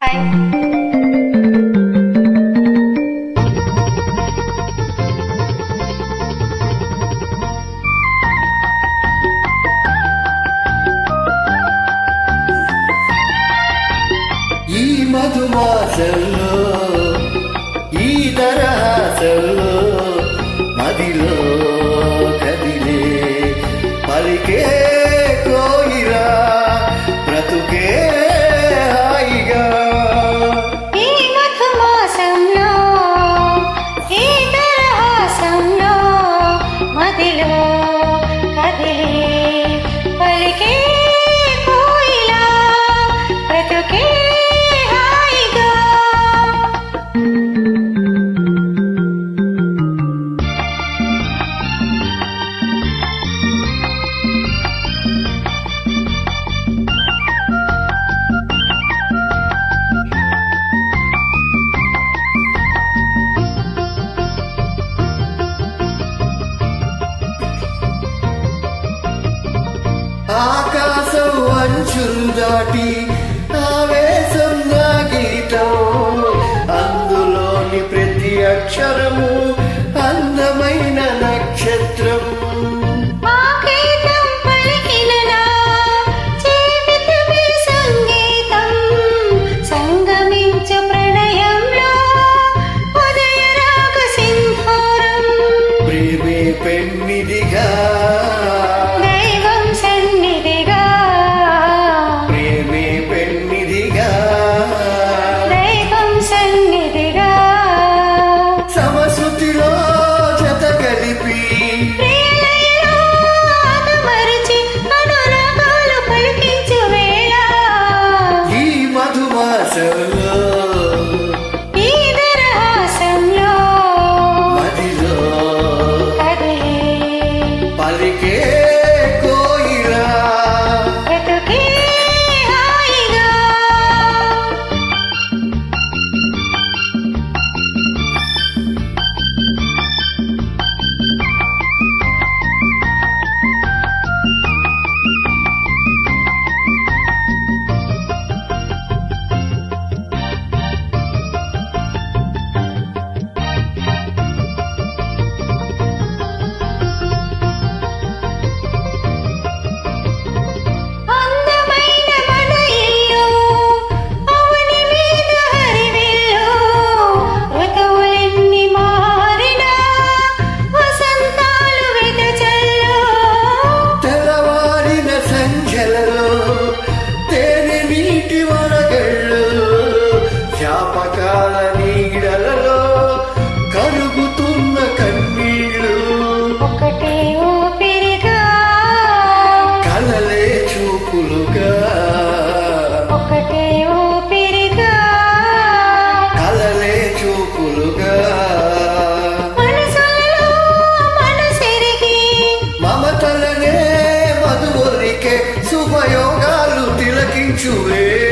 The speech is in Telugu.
హాయ్ ఈ మధుమాసంలో ఈ తరహాసంలో మదిలో ఆకాశం అంచులు దాటి ఆవేశం నా గీతం. అందులోని ప్రతి అక్షరము అందమైన నక్షత్రం. పెన్నిదిగా அவருக்கே పథకాల నీడలలో కరుగుతున్న కన్నీళ్ళు. ఒకటే ఊపిరిగా. కలలే చూపులుగా. ఒకటే ఊపిరిగా. కలలే చూపులుగా. మమతలనే మధువరికే శుభయోగాలు తిలకించువే.